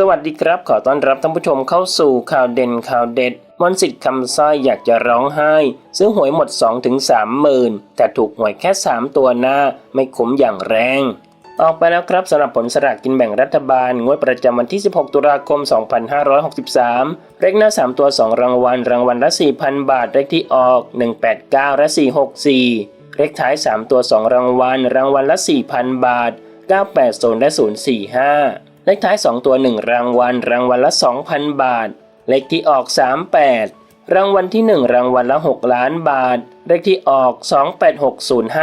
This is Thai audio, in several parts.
สวัสดีครับ ขอต้อนรับท่านผู้ชมเข้าสู่ข่าวเด่นข่าวเด็ดมนสิทธิ์คำสร้อยอยากจะร้องไห้ ซื้อหวยหมด 2-3ถึงมหมื่นแต่ถูกหวยแค่ 3 ตัวหน้า ไม่คุ้มอย่างแรง ออกไปแล้วครับสำหรับผลสลากกินแบ่งรัฐบาล งวดประจำวันที่ 16 ตุลาคม 2563 เลขหน้า 3 ตัว 2 รางวัล รางวัลละ 4,000 บาท เลขที่ออก 189 และ 464 เลขท้าย 3 ตัว 2 รางวัล รางวัลละ 4,000 บาท 980 และ 045 เลขท้าย 2 ตัว 1 รางวัล รางวัลละ 2,000 บาท เลขที่ออก 38 รางวัลที่ 1 รางวัลละ 6 ล้านบาท เลขที่ออก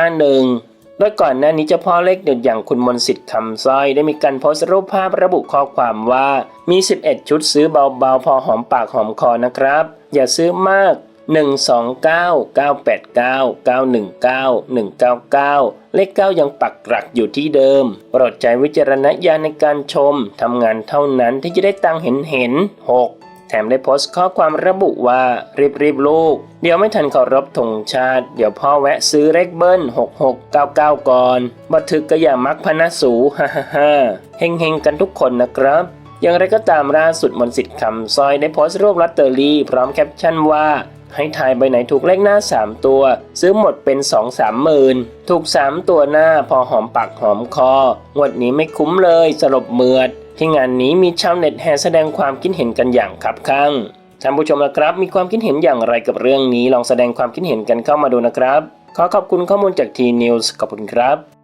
286051โดยก่อนหน้านี้เจ้าพ่อเลขเด็ดอย่างคุณมนสิทธิ์คำสร้อย ได้มีการโพสต์รูปภาพระบุข้อความว่ามี 11 ชุดซื้อเบาๆ พอหอมปากหอมคอนะครับ อย่าซื้อมาก 129 989 919 199 เลข 9 ยังปักหลักอยู่ที่เดิม โปรดใจวิจารณญาณในการชม ทำงานเท่านั้นที่จะได้ตังเห็นเห็น 6 แถมได้โพสต์ข้อความระบุว่า รีบรีบลูก เดี๋ยวไม่ทันเคารพธงชาติ เดี๋ยวพ่อแวะซื้อเลขเบิ้ล 6699 ก่อนบัทึกก็อย่ามักพนะสูฮ่าฮ่าฮ่าเฮงเฮงๆ กันทุกคนนะครับอย่างไรก็ตามล่าสุดมนสิทธิ์คำซอยได้โพสต์รูปลอตเตอรี่พร้อมแคปชั่นว่า ให้ทายใบไหนถูกเลขหน้า 3 ตัว ซื้อหมดเป็น2 3หมื่นถูก 3 ตัวหน้าพอหอมปากหอมคองวดนี้ไม่คุ้มเลยสลบเมือด ที่งานนี้มีชาวเน็ตแห่แสดงความคิดเห็นกันอย่างคับข้างท่านผู้ชมนะครับ มีความคิดเห็นอย่างไรกับเรื่องนี้ลองแสดงความคิดเห็นกันเข้ามาดูนะครับ ขอขอบคุณข้อมูลจากทีนิวส์ขอบคุณครับ